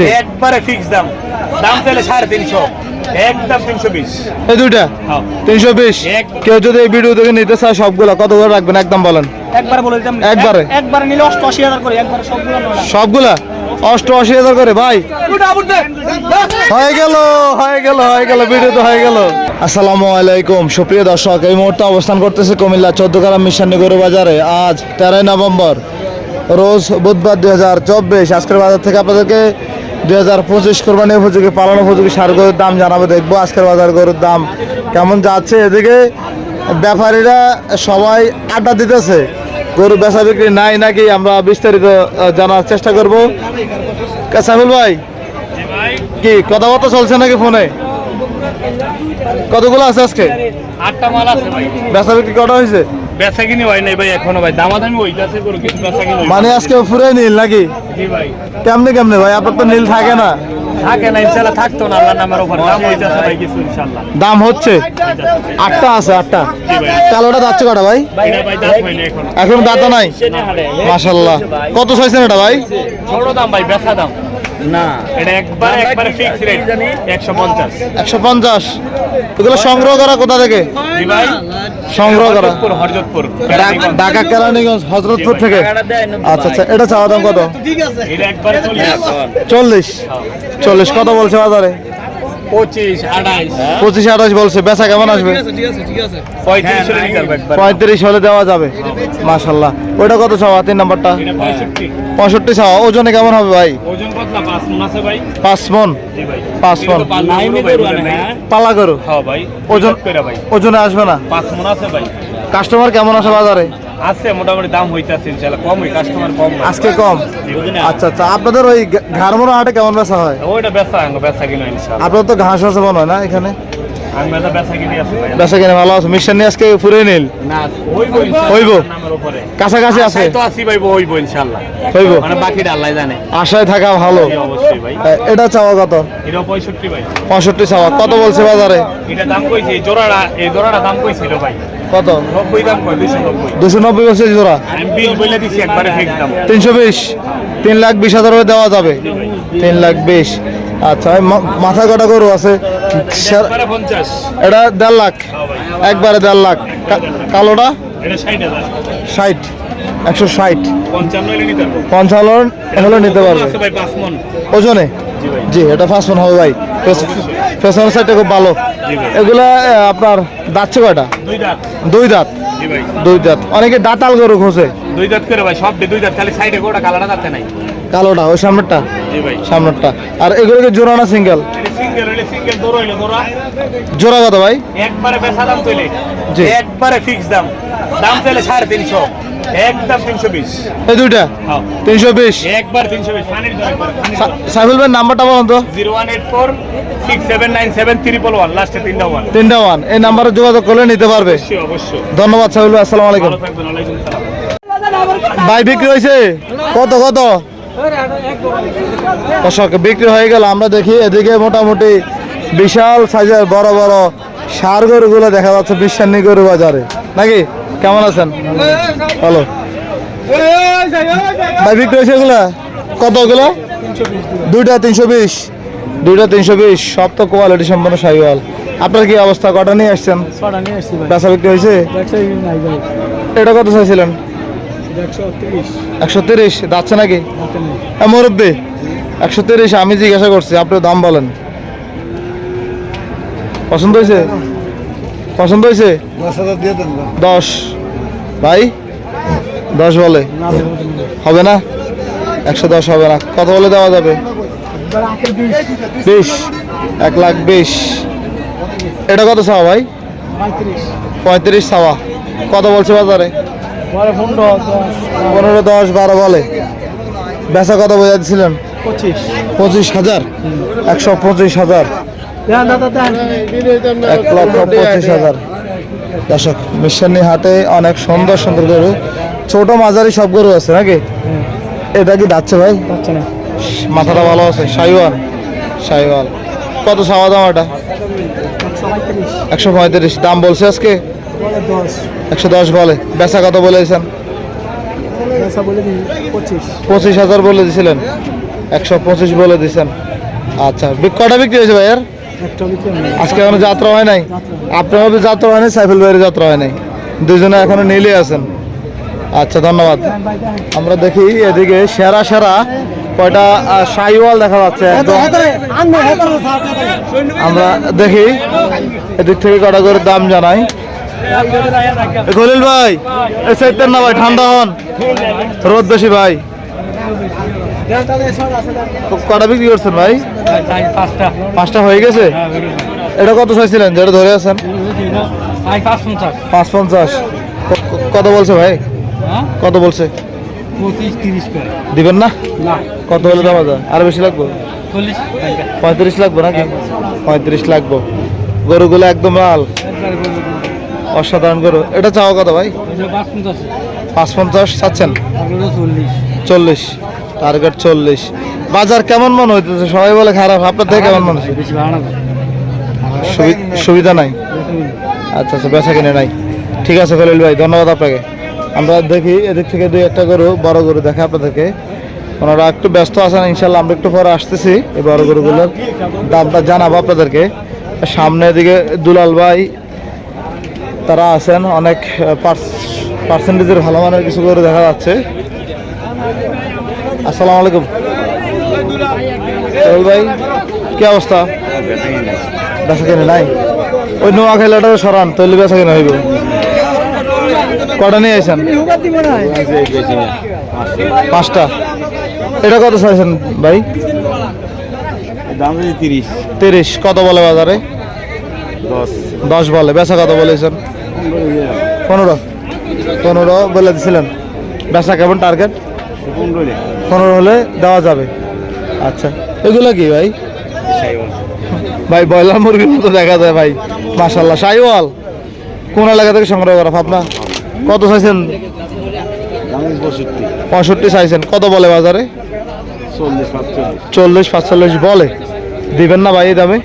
একবারে ফিক্স দাম। দাম চাইলে সাড়ে তিনশো। একদম তিনশো বিশ। এই দুইটা? হ্যাঁ। তিনশো বিশ? কেউ যদি এই ভিডিও দেখে নিতে চায় সবগুলো কত করে রাখবেন? একদম বলেন। একবার বলে দিতাম। একবারে? একবারে নিলে অষ্টআশি হাজার করে একবারে সবগুলো সবগুলা? অষ্টআশি হাজার করে ভাই? হয়ে গেল হয়ে গেল হয়ে গেল ভিডিও তো হয়ে গেল। আসসালামু আলাইকুম। সুপ্রিয় দর্শক এই মুহূর্তে অবস্থান করতেছে কুমিল্লা চোদ্দ গ্রাম মিশানি বাজারে। আজ তেরোই নভেম্বর রোজ বুধবার দুই হাজার চব্বিশ। আজকের বাজার থেকে আপনাদেরকে দুই হাজার পঁচিশ কোরবানি উপযোগী, পালন উপযোগী সার গরুর দাম জানাব, দেখব আজকের বাজার গরুর দাম কেমন যাচ্ছে। এদিকে ব্যাপারীরা সবাই আড্ডা দিতেছে, গরু বেচা বিক্রি নাই নাকি আমরা বিস্তারিত জানার চেষ্টা করব। সাইফুল ভাই? কি, কথাবার্তা চলছে নাকি ফোনে? কতগুলো আছে আজকে? আটটা মাল আছে ভাই। বেচা বিক্রি কটা হয়েছে? বেচা কিনি হয় নাই ভাই এখনও ভাই। দামাদামি ওইটাছে করো কিন্তু বেচা কিনি মানে আজকে ফুরে নীল নাকি? জি ভাই। কেমনে কেমনে ভাই? আপনার তো নীল থাকে না। থাকে না ইনশাল্লাহ থাকতো না আল্লাহ নামের উপর। দাম হইতাছে ভাই কিছু ইনশাল্লাহ। দাম হচ্ছে? আটটা আছে আটটা। কালোটা যাচ্ছে কটা ভাই? এখন। এখন দাঁতা নাই? মাশাল্লাহ কত চাইছেন এটা ভাই? ছোট দাম ভাই বেচা দাম। না। এটা একবার একবারে ফিক্স রেট একশো পঞ্চাশ। একশো পঞ্চাশ। এগুলো সংগ্রহ করা কোথা থেকে? জি ভাই? সংগ্রহ করা। হরজতপুর ঢাকা কেরানীগঞ্জ। হজরতপুর থেকে। আচ্ছা আচ্ছা এটা চাওয়া দাম কত? এটা একবারে চল্লিশ। চল্লিশ। চল্লিশ। কত বলছে বাজারে? পঁচিশ আঠাশ। বলছে। বেচা কেমন আসবে? পঁয়ত্রিশ হলে দেওয়া যাবে। মাশাল্লাহ ওইটা কত চাওয়া? তিন নাম্বারটা? পঁয়ষট্টি। চাওয়া। ওজনে কেমন হবে ভাই? ওজন পাঁচ মন পাঁচ মন? জি ভাই। পাঁচ মন। নাই। পালা করো হ্যাঁ ওজন ওজন করে ভাই। ওজনে আসবে না? পাঁচ আছে ভাই। কাস্টমার কেমন আসে বাজারে? আছে মোটামুটি দাম হইতাছে ইনশাআল্লাহ। কম হই কাস্টমার কম আজকে কম? আচ্ছা আচ্ছা। আপনাদের ওই ঘাড়মোড়া হাটে কেমন বেচা হয়? ওইটা বেচা আঙ্গ বেচা কিনো ইনশাআল্লাহ। আপনার তো ঘাস আছে মনে হয় না এখানে? বেচা কিনে ভালো আছে। নিয়ে আজকে নীল? হইবো কাছাকাছি আছে? তো আসি ভাই হইবো ইনশাআল্লাহ। হইব। মানে বাকিটা আল্লাহ জানে। আশায় থাকা ভালো। অবশ্যই ভাই। এটা চাওয়া কত? এটা ভাই। পঁয়ষট্টি চাওয়া। কত বলছে বাজারে? এটা দাম কইছে এই জোড়াটা এই জোড়াটা দাম কইছিল ভাই। কত? দুশো নব্বই জোড়া। দাম। তিনশো বিশ? তিন লাখ বিশ হাজার দেওয়া যাবে। তিন লাখ বিশ। আচ্ছা মাথা কাটা গরু আছে। এটা দেড় লাখ। একবারে দেড় লাখ। কালোটা? এটা ষাট একশো ষাট। পঞ্চান্ন হলে নিতে পারব। ওজনে? জি এটা ফার্স্ট ফোন হবে ভাই। ফেশনের সাইডটা খুব ভালো। এগুলা আপনার দাঁতছে কয়টা? দুই দাঁত। দুই দাঁত? দুই দাঁত। অনেকে দাঁতাল গরু খোঁজে। দুই দাঁত করে ভাই সব দুই দাঁত খালি সাইডে গোটা কালারটা দাঁতে নাই। কালোটা ওই সামনেরটা? জি ভাই। সামনেরটা। আর এগুলোকে জোড়া না সিঙ্গেল জোড়া কত ভাই? একবারে বেচা দাম চলে জি। একবারে ফিক্স দাম। দাম চাইলে সাড়ে তিনশো। একদম তিনশো বিশ। এই দুইটা? হ্যাঁ। একবার পানির ভাই নাম্বারটা বলুন তো। লাস্টে তিনটা তিনটা এই নাম্বারে যোগাযোগ করলে নিতে পারবে। অবশ্যই অবশ্যই। ধন্যবাদ ভাই আসসালামু আলাইকুম। ভালো থাকবেন ওয়ালাইকুম সালাম। ভাই বিক্রি হয়েছে? কত কত? দর্শক বিক্রি হয়ে গেল। আমরা দেখি এদিকে মোটামুটি বিশাল সাইজের বড় বড় সার গরুগুলো দেখা যাচ্ছে বিশ্বান্নি গরু বাজারে। নাকি? কেমন আছেন? হ্যালো ভাই বিক্রি হয়েছে এগুলা কত ওগুলো? দুইটা তিনশো বিশ। দুইটা তিনশো বিশ। সব তো কোয়ালিটি সম্পন্ন সাইওয়াল। আপনার কি অবস্থা? কটা নিয়ে আসছেন? বেচা বিক্রি হয়েছে? এটা কত চাইছিলেন? একশো তিরিশ। যাচ্ছে নাকি? মুরব্বী একশো তিরিশ আমি জিজ্ঞাসা করছি আপনি দাম বলেন। পছন্দ হয়েছে? পছন্দ হয়েছে? দশ ভাই? দশ বলে। হবে না? একশো দশ হবে না। কত বলে দেওয়া যাবে? বিশ। এক লাখ বিশ। এটা কত চাওয়া ভাই? পঁয়ত্রিশ। চাওয়া। কত বলছে বাজারে? পনেরো দশ। বারো বলে। বেচা কত বোঝা দিচ্ছিলেন পঁচিশ। পঁচিশ হাজার। একশো পঁচিশ হাজার। এক লক্ষ পঁচিশ হাজার। দর্শক মিশানি হাটে অনেক সুন্দর সুন্দর গরু। ছোট মাঝারি সব গরু আছে নাকি? এটা কি যাচ্ছে ভাই? মাথাটা ভালো আছে। সাইওয়াল সাইওয়াল। কত চাওয়া দাম এটা? একশো পঁয়ত্রিশ। দাম বলছে আজকে? একশো দশ বলে। বেচা কত বলেছেন পঁচিশ। হাজার বলে দিছিলেন। একশো পঁচিশ বলে দিছেন আচ্ছা কটা বিক্রি হয়েছে ভাইয়ার আজকে এখনও যাত্রা হয় নাই? আপনার যাত্রা হয় নাই সাইফুল ভাইয়ের যাত্রা হয় নাই? দুজনে এখনও নীলে আছেন। আচ্ছা ধন্যবাদ। আমরা দেখি এদিকে সেরা সেরা কয়টা শাহিওয়াল দেখা যাচ্ছে একদম। আমরা দেখি এদিক থেকে কটা করে দাম জানাই। খলিল ভাই এ চাইতেন না ভাই ঠান্ডা হন। রোদ বেশি ভাই। কটা বিক্রি করছেন ভাই? পাঁচটা হয়ে গেছে? এটা কত চাইছিলেন? যেটা ধরে আছেন? পাঁচ পঞ্চাশ কত বলছে ভাই? কত বলছে? দিবেন না? কত হলে দাম আছে? আর বেশি লাগবে? পঁয়ত্রিশ লাগবে নাকি? পঁয়ত্রিশ লাগবে। গরুগুলো একদম লাল। অসাধারণ গরু। এটা চাও কত ভাই? পাঁচ পঞ্চাশ চাচ্ছেন? চল্লিশ। টার্গেট চল্লিশ। বাজার কেমন মনে হইতেছে? সবাই বলে খারাপ। আপনার থেকে কেমন মনে হচ্ছে সুবিধা নাই? আচ্ছা আচ্ছা বেচা কিনে নাই। ঠিক আছে খলিল ভাই ধন্যবাদ আপনাকে। আমরা দেখি এদিক থেকে দুই একটা গরু বড় গরু দেখে আপনাদেরকে। ওনারা একটু ব্যস্ত আছেন ইনশাল্লাহ আমরা একটু পরে আসতেছি। এই বড় গরুগুলোর দামটা জানাব আপনাদেরকে। সামনে এদিকে দুলাল ভাই তারা আছেন। অনেক পার্সেন্টেজের ভালো মানের কিছু গরু দেখা যাচ্ছে। আসসালামু আলাইকুম। দুলাল ভাই, কি অবস্থা? বেচা কিনে নাই? ওই নোয়া খেলাটা সরান তৈলি বেচা কিনে হইব। কটা নিয়ে আইছেন? পাঁচটা। এটা কত চাইছেন ভাই? তিরিশ। তিরিশ কত বলে বাজারে? দশ বলে। বেচা কত বলেছেন? পনেরো। পনেরো বলে দিছিলেন। বেচা কেমন টার্গেট পনেরো হলে। দেওয়া যাবে। আচ্ছা। এগুলো কি ভাই? ভাই ব্রয়লার মুরগির মতো দেখা যায় ভাই। মাশাল্লাহ সাইওয়াল কোন এলাকা থেকে সংগ্রহ করা ভাবনা কত চাইছেন? পঁয়ষট্টি। চাইছেন। কত বলে বাজারে? চল্লিশ পাঁচচল্লিশ। বলে। দিবেন না ভাই এই দামে?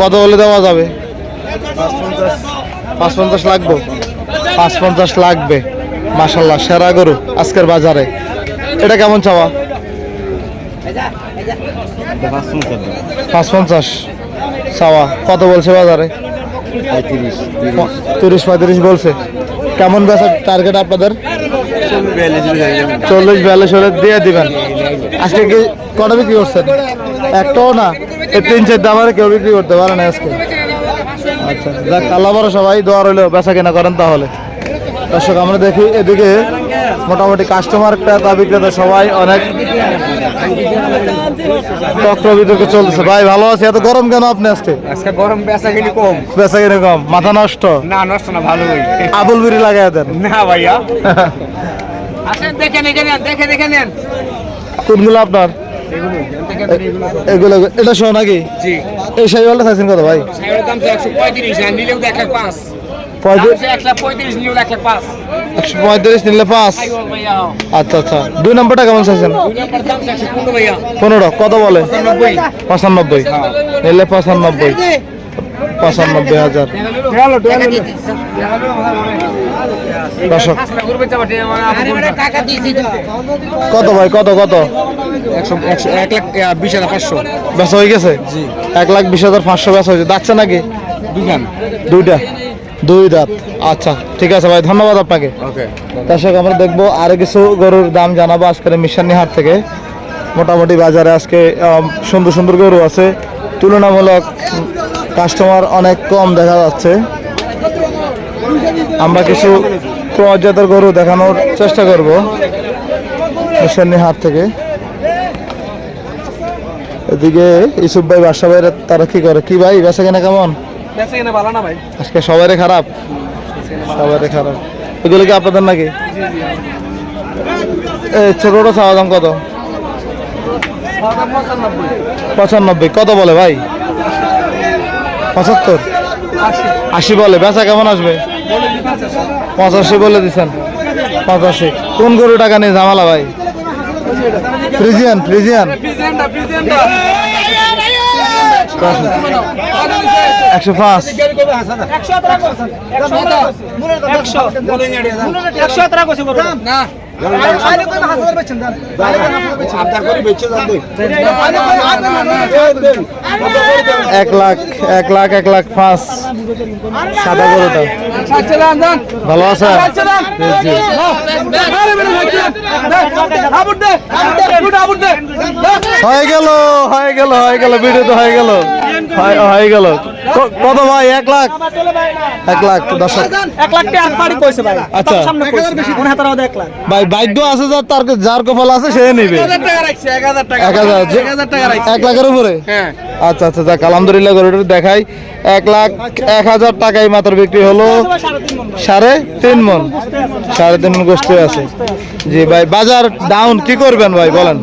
কত বলে দেওয়া যাবে? পাঁচ পঞ্চাশ লাগবে? পাঁচ পঞ্চাশ লাগবে। মাশাল্লাহ সেরা গরু আজকের বাজারে। এটা কেমন চাওয়া? পাঁচ পঞ্চাশ চাওয়া। কত বলছে বাজারে? তিরিশ পঁয়ত্রিশ বলছে। কেমন বেচার টার্গেট আপনাদের? চল্লিশ, বিয়াল্লিশ হলে দিয়ে দিবেন। আজকে কি কটা বিক্রি করছেন? একটাও না। এই তিন চার দামারে কেউ বিক্রি করতে পারে না আজকে। আচ্ছা যাক, আল্লাহ বড় সবাই দোয়া রইল, বেচা কেনা করেন তাহলে। দর্শক, আমরা দেখি এদিকে মোটামুটি কাস্টমার ক্রেতা বিক্রেতা সবাই অনেক চক্র বিতর্ক চলতেছে। ভাই ভালো আছে? এত গরম কেন আপনি আজকে? আজকে গরম বেচা কিনি কম। বেচা কিনে কম। মাথা নষ্ট? না নষ্ট না ভালোই। আবুল বিড়ি লাগাই দেন। না ভাইয়া। আসেন দেখে নেন দেখে দেখে নেন। কোনগুলো আপনার? এগুলো এটা সহ নাকি? এই শাহিওয়ালটা চাইছেন কত ভাই? দাম তো একশো পঁয়ত্রিশ আর নিলেও এক লাখ পাঁচ। একশো পঁয়ত্রিশ নিলে পাঁচ। আচ্ছা আচ্ছা। দুই নম্বরটা কেমন চাইছেন? পনেরো কত বলে? পঁচানব্বই। নিলে পঁচানব্বই। পঁচানব্বই হাজার। দর্শক। কত ভাই কত কত? একশো একশো এক লাখ বিশ হাজার পাঁচশো। বেচা হয়ে গেছে? এক লাখ বিশ হাজার পাঁচশো বেচা হয়েছে। যাচ্ছে নাকি? দুইটা। দুই দাঁত। আচ্ছা ঠিক আছে ভাই ধন্যবাদ আপনাকে। ওকে দর্শক আমরা দেখব আরও কিছু গরুর দাম জানাব আজকের মিশানি হাট থেকে। মোটামুটি বাজারে আজকে সুন্দর সুন্দর গরু আছে। তুলনামূলক কাস্টমার অনেক কম দেখা যাচ্ছে। আমরা কিছু ক্রজাতের গরু দেখানোর চেষ্টা করব মিশানি হাট থেকে। এদিকে ইসুফ ভাই বাসা ভাইরা তারা কি করে? কি ভাই বেচা কেনা কেমন? বেচা কিনা ভালো না ভাই? আজকে সবারই খারাপ। সবারই খারাপ। এগুলো কি আপনাদের নাকি? ছোটটা চাওয়া দাম কত? পঁচানব্বই। কত বলে ভাই? পঁচাত্তর? আশি বলে। বেচা কেমন আসবে? পঁচাশি বলে দিচ্ছেন পঁচাশি। কোন গরু টাকা নেই ঝামেলা ভাই? Friesian Friesian. একশো পাঁচ। একশো একশো এক লাখ এক লাখ এক লাখ সাদা ভালো আছে। হয়ে গেল হয়ে গেল হয়ে গেল ভিডিও হয়ে গেল। হয়ে গেল। কত ভাই? এক লাখ? এক লাখ দর্শক। এক লাখ টাকা বাড়ি কইছে ভাই। আচ্ছা। সামনে কইছে। মনে হাতার এক লাখ। ভাই ভাগ্য আছে যার তার যার কপাল আছে সে নিবে। টাকা রাখছে এক হাজার টাকা। এক হাজার যে- এক লাখের উপরে? হ্যাঁ। আচ্ছা আচ্ছা যাক আলহামদুলিল্লাহ গরুটা দেখাই। এক লাখ এক হাজার টাকায় মাত্র বিক্রি হলো সাড়ে তিন মন সাড়ে তিন মন। গোষ্ঠী আছে। জি ভাই বাজার ডাউন কি করবেন ভাই বলেন?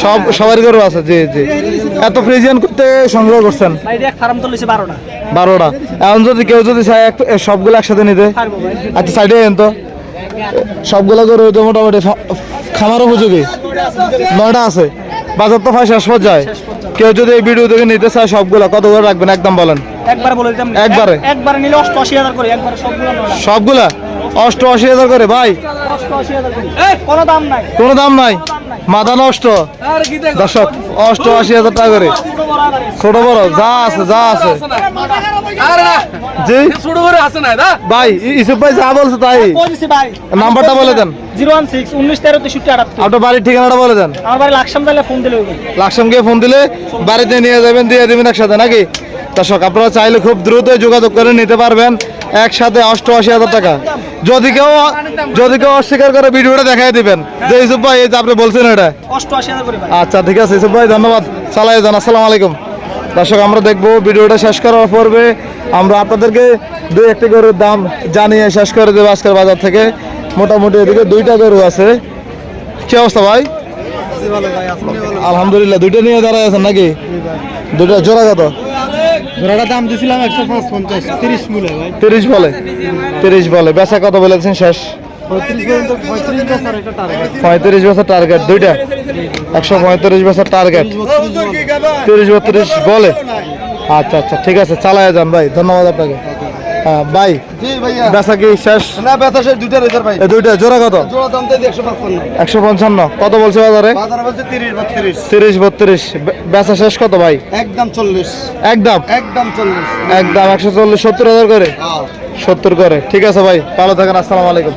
সব সবার গরু আছে জি জি। এত ফ্রিজিয়ান করতে সংগ্রহ করছেন? বারোটা। বারোটা। এখন যদি কেউ যদি সবগুলো একসাথে নিতে আচ্ছা সাইডে তো। সবগুলো করে তো মোটামুটি খামার উপযোগী। নয়টা আছে। বাজার তো ফাঁস শেষ পর্যায়ে। কেউ যদি এই ভিডিও থেকে নিতে চায় সবগুলো কত করে রাখবেন? একদম বলেন। একবার বলে দিতাম। একবারে? একবারে নিলে অষ্টআশি হাজার করে একবারে সবগুলো সবগুলা? অষ্টআশি হাজার করে ভাই। কোনো দাম নাই। কোনো দাম নাই? মাথা নষ্ট। দর্শক অষ্টআশি হাজার টাকা করে। ছোট বড় যা আছে যা আছে। জি? ছোট করে আছে না ভাই ইসুফ ভাই যা বলছে তাই। নাম্বারটা বলে দেন। জিরো ওয়ান সিক্স উনিশ তেরো তেষট্টি আটাত্তর। আপনার বাড়ির ঠিকানাটা বলে দেন। আমার বাড়ি লাকসাম তাহলে ফোন দিলে লাকসাম গিয়ে ফোন দিলে বাড়িতে নিয়ে যাবেন দিয়ে দেবেন একসাথে নাকি? দর্শক আপনারা চাইলে খুব দ্রুত যোগাযোগ করে নিতে পারবেন। একসাথে অষ্টআশি হাজার টাকা। যদি কেউ যদি কেউ অস্বীকার করে ভিডিওটা দেখাই দিবেন। যে ইসুফ ভাই, এই যে আপনি বলছেন এটা। আচ্ছা ঠিক আছে ইসুফ ভাই, ধন্যবাদ। চালাই যান আসসালামু আলাইকুম। দর্শক, আমরা দেখব ভিডিওটা শেষ করার পূর্বে আমরা আপনাদেরকে দুই একটি গরুর দাম জানিয়ে শেষ করে দেবো আজকের বাজার থেকে। মোটামুটি এদিকে দুইটা গরু আছে। কি অবস্থা ভাই? আলহামদুলিল্লাহ, দুইটা নিয়ে দাঁড়ায় আছেন নাকি? দুইটা জোড়া কত? জোড়াটা দাম দিছিলাম একশো পাঁচ পঞ্চাশ তিরিশ মূলে ভাই। তিরিশ বলে? তিরিশ বলে। বেচা কত বলেছেন শেষ? পঁয়ত্রিশ বছর টার্গেট দুইটা? একশো পঁয়ত্রিশ বছর টার্গেট তিরিশ বত্রিশ বলে? আচ্ছা আচ্ছা ঠিক আছে চালায় যান ভাই ধন্যবাদ আপনাকে। ভাই জি ভাইয়া। বেচা কি শেষ? না শেষ দুইটা রেজার ভাই। এই দুইটা জোড়া কত? জোড়া দাম তাই একশো পাঁচপান্ন একশো পঞ্চান্ন। কত বলছে বাজারে? বাজারে বলছে তিরিশ বত্রিশ। তিরিশ বত্রিশ। বে- বেচা শেষ কত ভাই? একদম চল্লিশ। একদম? একদম চল্লিশ। একদম একশো চল্লিশ সত্তর হাজার করে? সত্তর করে। ঠিক আছে ভাই ভালো থাকেন আসসালামু আলাইকুম।